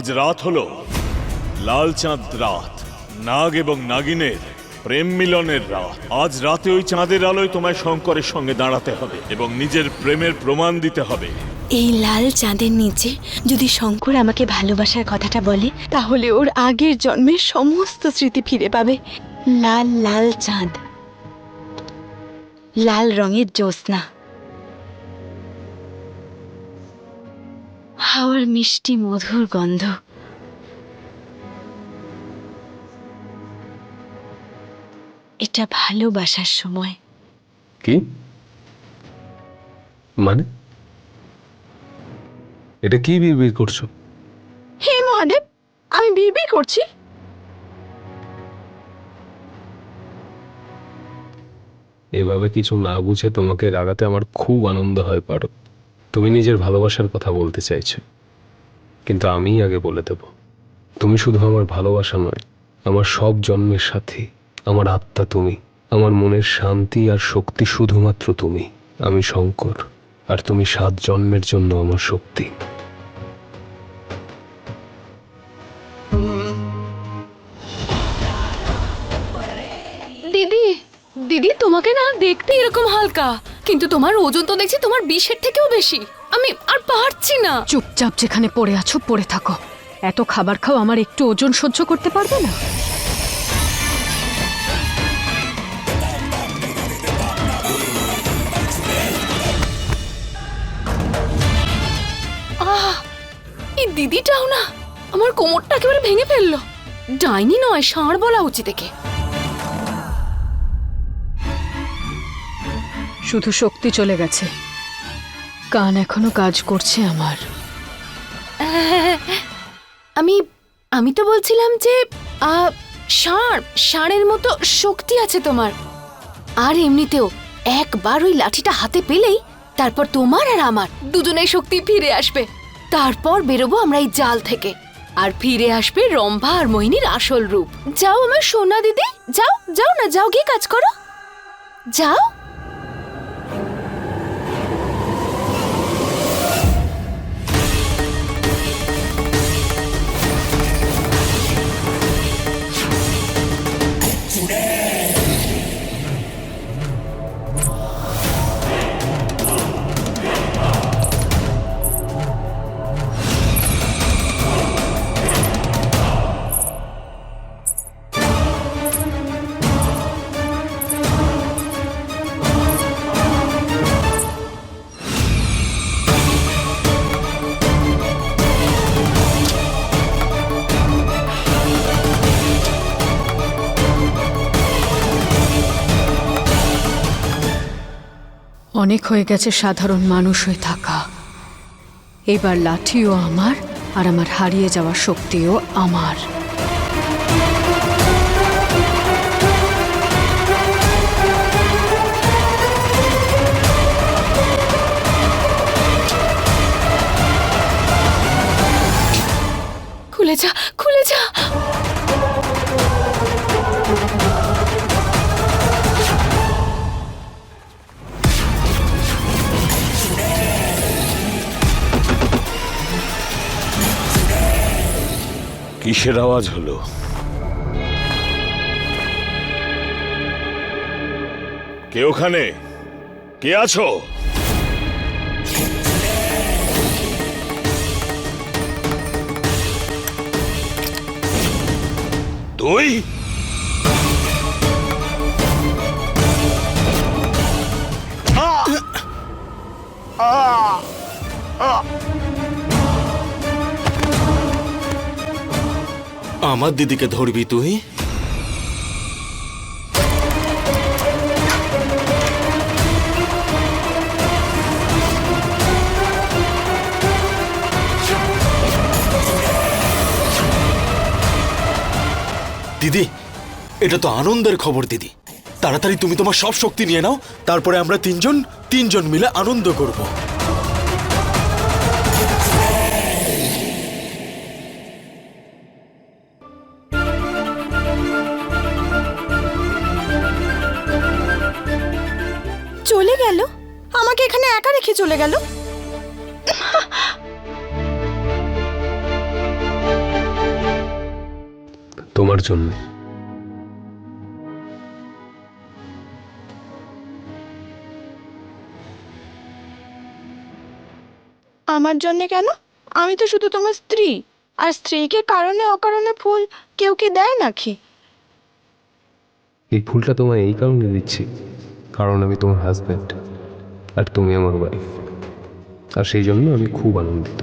আজ রাত হলো। লাল চাঁদ রাত। নাগ এবং নাগিনের প্রেম মিলনের রাত। আজ রাতে ওই চাঁদের আলোয় তোমায় শঙ্করের সঙ্গে দাঁড়াতে হবে এবং নিজের প্রেমের প্রমাণ দিতে হবে। এই লাল চাঁদের নিচে যদি শঙ্কর আমাকে ভালোবাসার কথাটা বলে, তাহলে ওর আগের জন্মের সমস্ত স্মৃতি ফিরে পাবে। লাল লাল চাঁদ। লাল রঙের জ্যোৎস্না। হাওয়ার মিষ্টি মধুর গন্ধ। এটা ভালোবাসার সময়। কি? মানে? এটা কি বিড়বিড় করছ? হে মহাদেব আমি বিড়বিড় করছি। এভাবে কিছু না বুঝে তোমাকে রাগাতে আমার খুব আনন্দ হয় পারো তুমি নিজের ভালোবাসার কথা বলতে চাইছো। কিন্তু আমি আগে বলে দেব। তুমি শুধু আমার ভালোবাসা নয়, আমার সব জন্মের সাথী, আমার আত্মা তুমি, আমার মনের শান্তি আর শক্তি শুধুমাত্র তুমি। আমি শঙ্কর, আর তুমি সাত জন্মের জন্য আমার শক্তি। দিদি দিদি, তোমাকে না দেখতে এরকম হালকা। কিন্তু তোমার ওজন তো দেখছি তোমার বিষের থেকেও বেশি। আমি আর পারছি না। চুপচাপ যেখানে পড়ে আছো পড়ে থাকো। এত খাবার খাও আমার একটু ওজন সহ্য করতে পারবে না? আহ এই দিদিটাও না আমার কোমরটা একেবারে ভেঙে ফেলল। ডাইনি নয় ষাঁড় বলা উচিত একে। শুধু শক্তি চলে গেছে। কান এখনও কাজ করছে আমার। আমি আমি তো বলছিলাম যে ষাঁড়, ষাঁড়ের মতো শক্তি আছে তোমার। আর এমনিতেও একবার ওই লাঠিটা হাতে পেলেই তারপর তোমার আর আমার দুজনের শক্তি ফিরে আসবে। তারপর বেরোবো আমরা এই জাল থেকে। আর ফিরে আসবে রম্ভা আর মোহিনীর আসল রূপ। যাও আমার সোনা দিদি, যাও যাও না, যাও গিয়ে কাজ করো। যাও। অনেক হয়ে গেছে সাধারণ মানুষ হয়ে থাকা। এবার লাঠিও আমার আর আমার হারিয়ে যাওয়া শক্তিও আমার। খুলে যা খুলে যা। কিসের আওয়াজ হলো? কে ওখানে? কে আছো? তুই? আমার দিদিকে ধরবি তুই? দিদি, এটা তো আনন্দের খবর দিদি। তাড়াতাড়ি তুমি তোমার সব শক্তি নিয়ে নাও, তারপরে আমরা তিনজন তিনজন মিলে আনন্দ করব। রেখে চলে গেল? তোমার জন্যে। আমার জন্য কেন? আমি তো শুধু তোমার স্ত্রী। আর স্ত্রীকে কারণে অকারণে ফুল কেউ কি দেয় নাকি? এই ফুলটা তোমায় এই কারণে দিচ্ছি কারণ আমি তোমার হাজব্যান্ড আর তুমি আমার ওয়াইফ আর সেই জন্য আমি খুব আনন্দিত।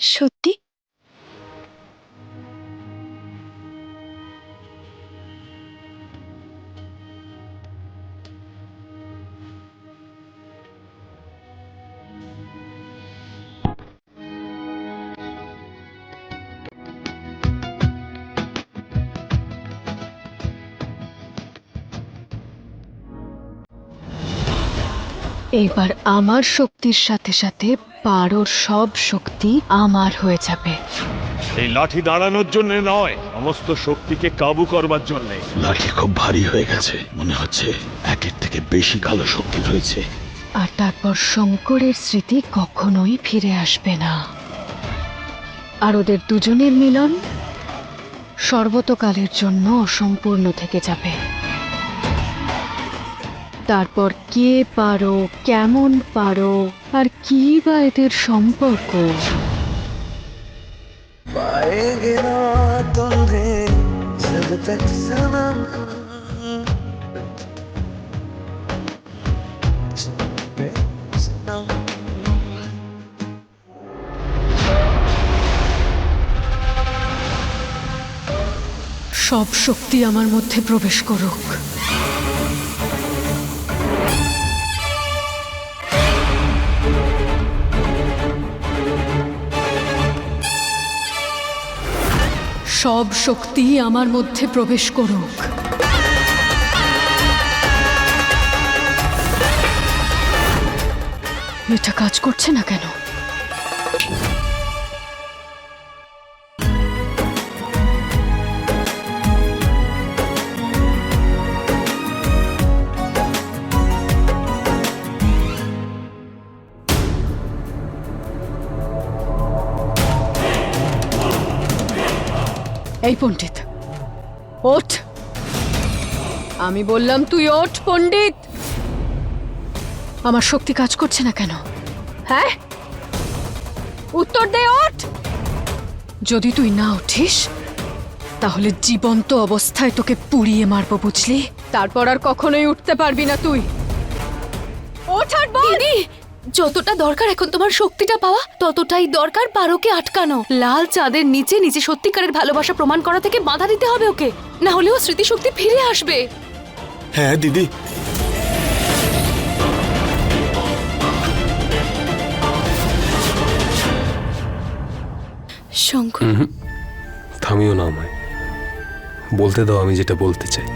সত্যি? এইবার আমার শক্তির সাথে সাথে পারোর সব শক্তি আমার হয়ে যাবে। এই লাঠি দাঁড়ানোর জন্য নয় সমস্ত শক্তিকে কাবু করবার জন্যে। লাঠি খুব ভারী হয়ে গেছে। মনে হচ্ছে একের থেকে বেশি কালো শক্তি রয়েছে। আর তারপর শঙ্করের স্মৃতি কখনোই ফিরে আসবে না। আর ওদের দুজনের মিলন সর্বতকালের জন্য অসম্পূর্ণ থেকে যাবে। তারপর কে পারো, কেমন পারো, আর কি বা এদের সম্পর্ক? সব শক্তি আমার মধ্যে প্রবেশ করুক। সব শক্তি আমার মধ্যে প্রবেশ করুক। এটা কাজ করছে না কেন? এই পণ্ডিত, ওঠ। আমি বললাম, তুই ওঠ, পণ্ডিত! আমার শক্তি কাজ করছে না কেন? হ্যাঁ? উত্তর দে, ওঠ! যদি তুই না উঠিস, তাহলে জীবন্ত অবস্থায় তোকে পুড়িয়ে মারবো, বুঝলি? তারপর আর কখনোই উঠতে পারবি না তুই। ওঠ আর বল! দিদি! যতটা দরকার এখন তোমার শক্তিটা পাওয়া ততটাই দরকার পারোকে আটকানো। লাল চাঁদের নিচে নিজে সত্যিকারের ভালোবাসা প্রমাণ করা থেকে বাধা দিতে হবে ওকে। না হলেও স্মৃতিশক্তি ফিরে আসবে। হ্যাঁ দিদি। শঙ্কর। থামিও না আমায়। বলতে দাও আমি যেটা বলতে চাই।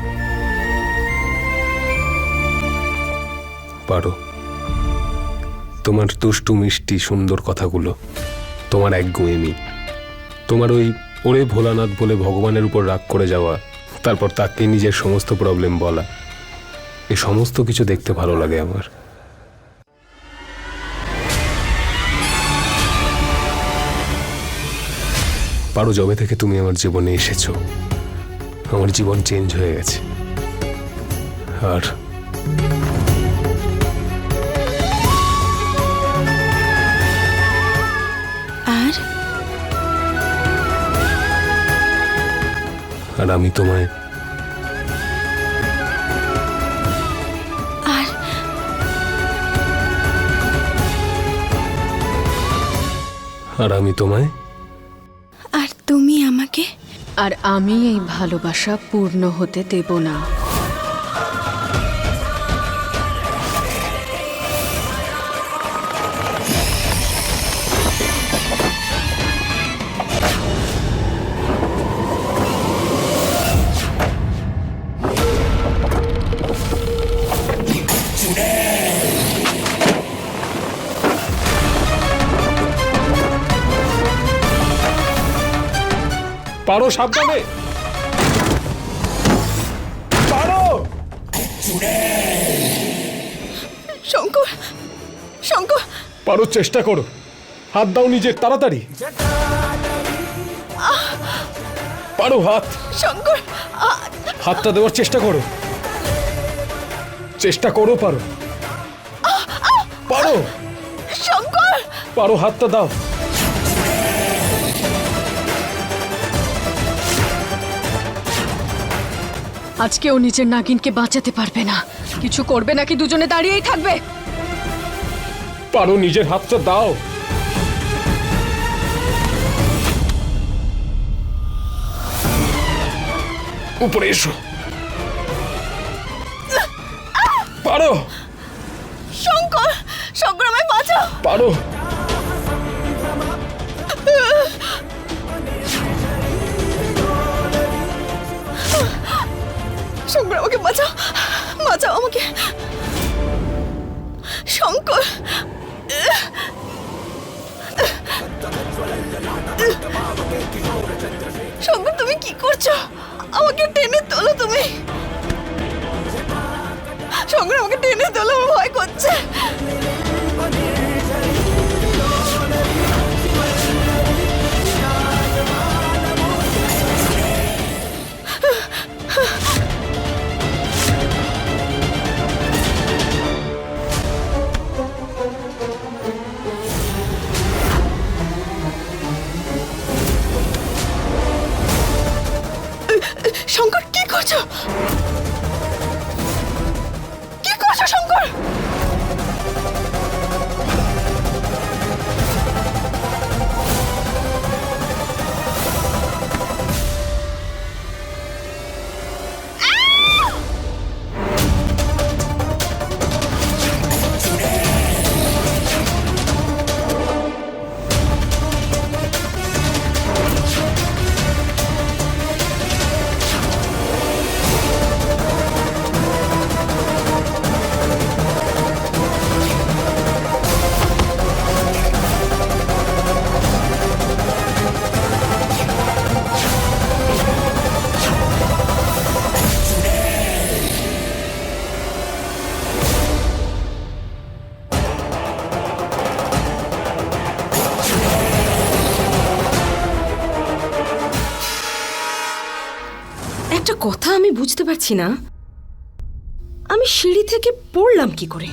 পারো। তোমার দুষ্টু মিষ্টি সুন্দর কথাগুলো, তোমার এক গুয়েমি, তোমার ওই ওরে ভোলানাথ বলে ভগবানের উপর রাগ করে যাওয়া, তারপর তাকে নিজের সমস্ত প্রবলেম বলা, এ সমস্ত কিছু দেখতে ভালো লাগে আমার। পারো জবে থেকে তুমি আমার জীবনে এসেছ, আমার জীবন চেঞ্জ হয়ে গেছে। আর আর আমি তোমায় আর আর আমি তোমায় আর তুমি আমাকে? আর আমি এই ভালোবাসা পূর্ণ হতে দেব না। পারো সাবধানে। শঙ্কর শঙ্কর শঙ্কর পারো চেষ্টা করো। হাত দাও নিজের তাড়াতাড়ি। পারো হাত। শঙ্কর হাতটা দেওয়ার চেষ্টা করো। চেষ্টা করো পারো। পারো। শঙ্কর পারো হাতটা দাও। আজকেও নিজের নাগিনকে বাঁচাতে পারবে না। কিছু করবে নাকি দুজনে দাঁড়িয়েই থাকবে? পারো নিজের হাতটা দাও। উপরে এসো। পারো। শঙ্কর শঙ্কর আমায় বাঁচাও। পারো। শঙ্কর আমাকে বাঁচাও। বাঁচাও আমাকে। শঙ্কর। শঙ্কর, তুমি কি করছ? আমাকে টেনে তোলো তুমি। শঙ্কর, আমাকে টেনে তোলো ভয় করছে। বুঝতে পারছি না। আমি সিঁড়ি থেকে পড়লাম কি করে?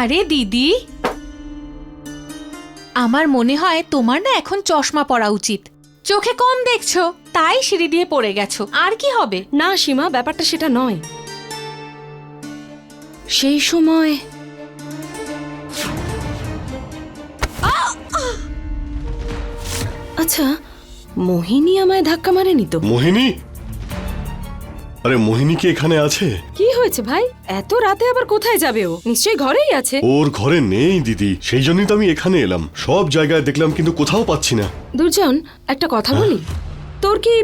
আরে দিদি আমার মনে হয় তোমার না এখন চশমা পরা উচিত। চোখে কম দেখছ তাই সিঁড়ি দিয়ে পড়ে গেছো। আর কি হবে? না সীমা ব্যাপারটা সেটা নয়। সেই সময় আচ্ছা মোহিনী আমায় ধাক্কা মারেনি তো? মোহিনী? আরে মোহিনী কি এখানে আছে? কি হয়েছে ভাই? এত রাতে আবার কোথায় যাবে ও? নিশ্চয়ই ঘরেই আছে। ওর ঘরে নেই দিদি। সেই জন্যই তো আমি এখানে এলাম। সব জায়গায় দেখলাম কিন্তু কোথাও পাচ্ছি না। দুর্জন একটা কথা বলি। তোর কি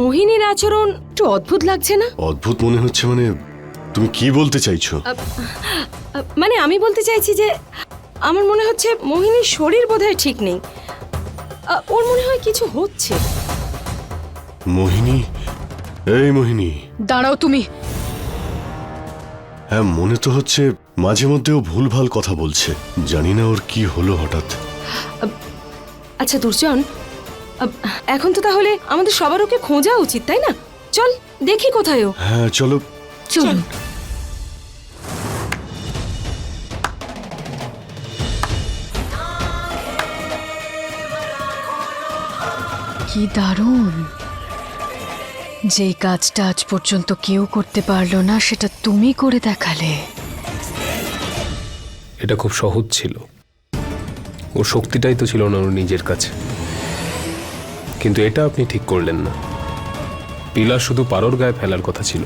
মোহিনীর আচরণ একটু অদ্ভুত লাগছে না? অদ্ভুত মনে হচ্ছে মানে তুমি কি বলতে চাইছো? মানে আমি বলতে চাইছি যে আমার মনে হচ্ছে মোহিনীর শরীর বোধহয় ঠিক নেই। ওর মনে হয় কিছু হচ্ছে। মোহিনী এই মোহিনী। দাঁড়াও তুমি। হ্যাঁ মনে তো হচ্ছে মাঝে মধ্যে ও ভুলভাল কথা বলছে। জানি না ওর কি হলো হঠাৎ। আচ্ছা দুর্জন এখন তো তাহলে আমাদের সবার ওকে খোঁজা উচিত তাই না? চল দেখি কোথায় ও। হ্যাঁ চলো। চল। কি দারুণ। যে কাজটা আজ পর্যন্ত কেউ করতে পারল না সেটা তুমি করে দেখালে। এটা খুব সহজ ছিল। ওর শক্তিটাই তো ছিল না ওর নিজের কাছে। কিন্তু এটা আপনি ঠিক করলেন না। পিলা শুধু পারোর গায়ে ফেলার কথা ছিল।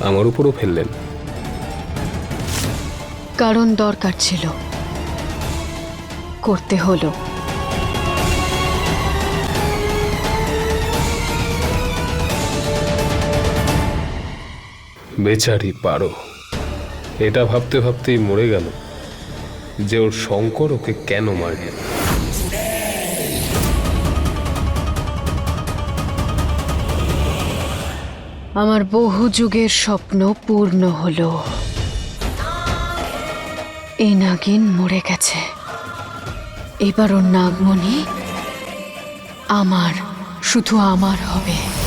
আমার উপরও ফেললেন। কারণ দরকার ছিল। করতে হলো। বেচারি পারো। এটা ভাবতে ভাবতেই মরে গেল যে ওর শঙ্কর ওকে কেন মারে আমার বহু যুগের স্বপ্ন পূর্ণ হলো। এই নাগিন মরে গেছে। এবার ওর নাগমণি আমার, শুধু আমার হবে।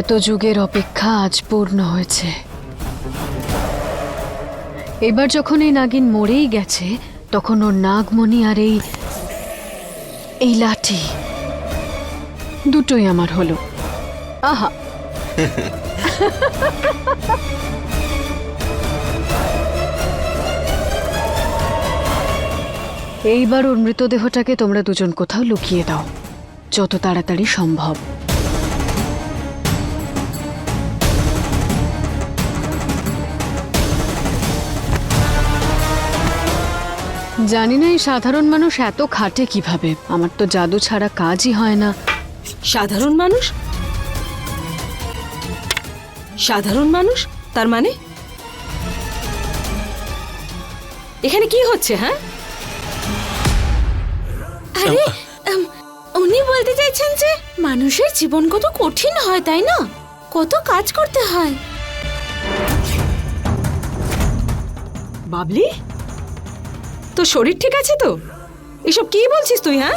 এত যুগের অপেক্ষা আজ পূর্ণ হয়েছে। এবার যখন এই নাগিন মরেই গেছে, তখন ওর নাগমণি আর এই এই লাঠি দুটোই আমার হলো। আহা! এইবার ওর মৃতদেহটাকে তোমরা দুজন কোথাও লুকিয়ে দাও, যত তাড়াতাড়ি সম্ভব। জানি না এই সাধারণ মানুষ এত খাটে কীভাবে। আমার তো জাদু ছাড়া কাজই হয় না। সাধারণ মানুষ? সাধারণ মানুষ? তার মানে? এখানে কি হচ্ছে হ্যাঁ? আরে উনি বলতে চাইছেন যে মানুষের জীবন কত কঠিন হয়, তাই না? কত কাজ করতে হয়। বাবলি? তো শরীর ঠিক আছে তো? এসব কি বলছিস তুই হ্যাঁ?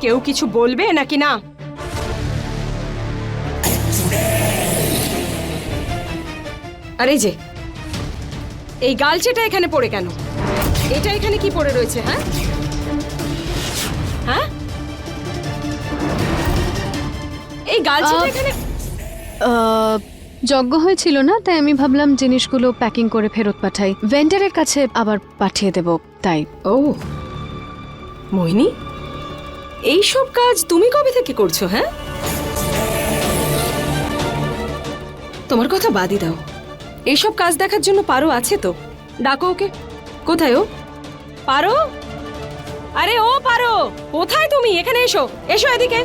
কেউ কিছু বলবে নাকি না? আরে যে এই গালচেটা এখানে পড়ে কেন? এটা এখানে কি পড়ে রয়েছে হ্যাঁ? হ্যাঁ? এই গালচেটা এখানে যজ্ঞ হয়েছিল না, তাই আমি ভাবলাম জিনিসগুলো প্যাকিং করে ফেরত পাঠাই। ভেন্ডারের কাছে আবার পাঠিয়ে দেব, তাই। ও, মোহিনী, এইসব কাজ তুমি কবে থেকে করছ হ্যাঁ? তোমার কথা বাদই দাও। এইসব কাজ দেখার জন্য পারো আছে তো? ডাকো ওকে। কোথায় ও? পারো? আরে ও পারো! কোথায় তুমি? এখানে এসো। এসো এদিকে।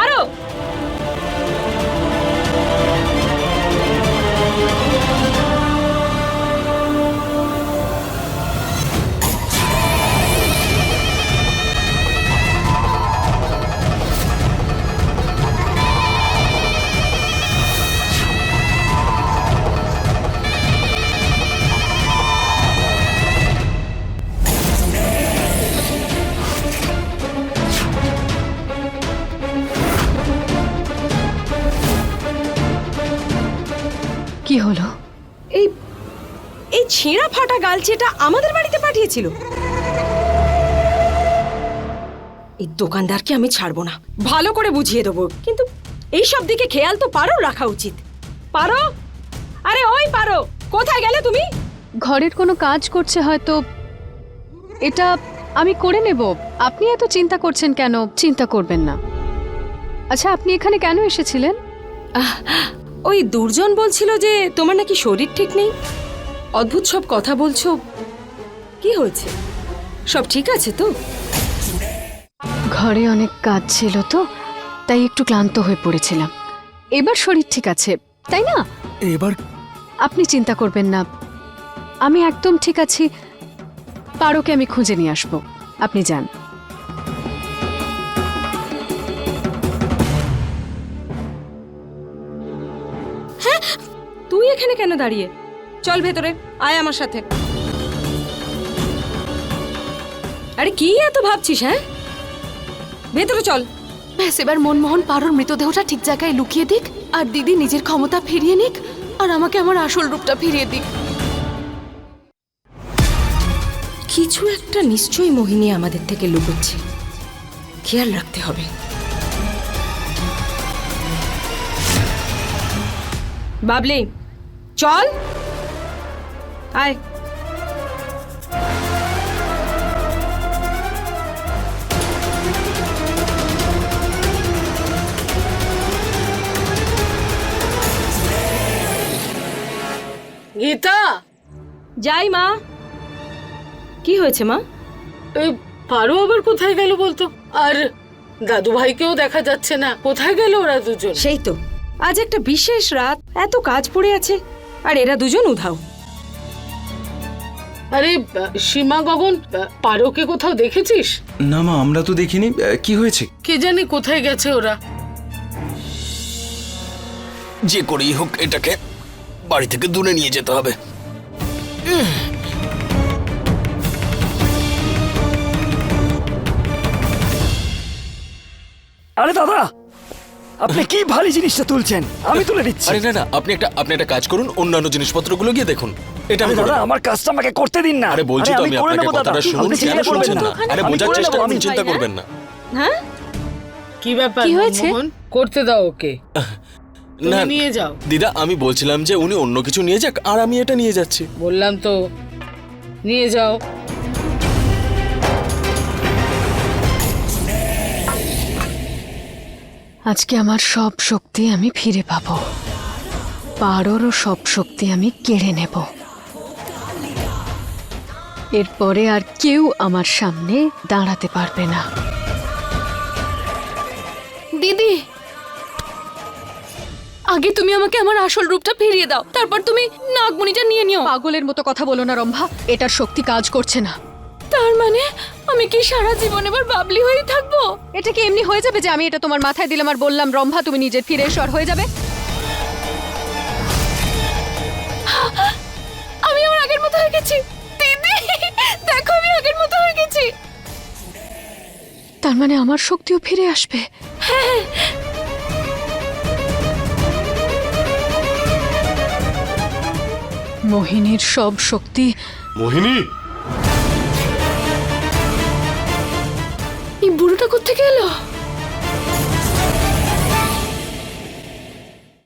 পারো কি হলো? এই এই ছেঁড়া ফাটা গালচিটা আমাদের বাড়িতে পাঠিয়েছিল। এই দোকানদারকে আমি ছাড়বো না। ভালো করে বুঝিয়ে দেবো। কিন্তু এই সব দিকে খেয়াল তো পারো রাখা উচিত। পারো? আরে ওই পারো! কোথায় গেলে তুমি? ঘরের কোনো কাজ করছে হয়তো। এটা আমি করে নেব। আপনি এত চিন্তা করছেন কেন? চিন্তা করবেন না। আচ্ছা আপনি এখানে কেন এসেছিলেন? ওই দুর্জন বলছিল যে তোমার নাকি শরীর ঠিক নেই। অদ্ভুত সব কথা বলছো। কি হয়েছে? সব ঠিক আছে তো? ঘরে অনেক কাজ ছিল তো তাই একটু ক্লান্ত হয়ে পড়েছিলাম। এবার শরীর ঠিক আছে তাই না? এবার? আপনি চিন্তা করবেন না। আমি একদম ঠিক আছি। পারোকে আমি খুঁজে নিয়ে আসব। আপনি যান। এখানে কেন দাঁড়িয়ে? চল ভেতরে আয় আমার সাথে। আরে কি এত ভাবছিস হ্যাঁ? ভেতরে চল। ব্যাস এবার মনমোহন পারোর মৃতদেহটা ঠিক জায়গায় লুকিয়ে দিক আর দিদি নিজের ক্ষমতা ফিরিয়ে নিক আর আমাকে আমার আসল রূপটা ফিরিয়ে দিক। কিছু একটা নিশ্চয়ই মোহিনী আমাদের থেকে লুকোচ্ছে। খেয়াল রাখতে হবে। বাবলি চল। আয়। গীতা? যাই মা। কি হয়েছে মা? এই পারো আবার কোথায় গেল বলতো? আর দাদু ভাইকেও দেখা যাচ্ছে না। কোথায় গেল ওরা দুজন? সেই তো। আজ একটা বিশেষ রাত। এত কাজ পড়ে আছে। আর এরা দুজন উধাও। আরে সীমা গগন পারোকে কোথাও দেখেছিস? না মা আমরা তো দেখিনি। কি হয়েছে? কে জানি কোথায় গেছে ওরা। যে করেই হোক এটাকে বাড়ি থেকে দূরে নিয়ে যেতে হবে। আরে দাদা আপনি কি ভারী জিনিসটা তুলছেন? আমি তুলে দিচ্ছি। আরে না না আপনি একটা আপনি একটা কাজ করুন অন্যান্য জিনিসপত্রগুলো গিয়ে দেখুন। এটা আমি দাদা আমার কাজটা আমাকে করতে দিন না। আরে বলছি তো আমি আপনাকে কথাটা শুনুন কেন শুনছেন না? আরে বোঝার চেষ্টা করুন চিন্তা করবেন না। হ্যাঁ? কি ব্যাপার কি হয়েছে? করতে দাও ওকে। না নিয়ে যাও। দিদা আমি বলছিলাম যে উনি অন্য কিছু নিয়ে যাক আর আমি এটা নিয়ে যাচ্ছি। বললাম তো নিয়ে যাও। আজকে আমার সব শক্তি আমি ফিরে পাব। পারোরও সব শক্তি আমি কেড়ে নেব। এরপরে আর কেউ আমার সামনে দাঁড়াতে পারবে না। দিদি! আগে তুমি আমাকে আমার আসল রূপটা ফিরিয়ে দাও তারপর তুমি নাগমণিটা নিয়ে নিও। পাগলের মতো কথা বলো না রম্ভা এটার শক্তি কাজ করছে না। তার মানে আমি কি সারা জীবন এবার বাবলি হয়েই থাকব? এটা কি এমনি হয়ে যাবে যে আমি এটা তোমার মাথায় দিলাম আর বললাম রম্ভা তুমি নিজের ফিরে এসো আর হয়ে যাবে? আমি আমার আগের মতো হয়ে গেছি। দিদি দেখো আমি আগের মতো হয়ে গেছি। তার মানে আমার শক্তিও ফিরে আসবে। মোহিনীর সব শক্তি মোহিনী? কোথেকে এলো?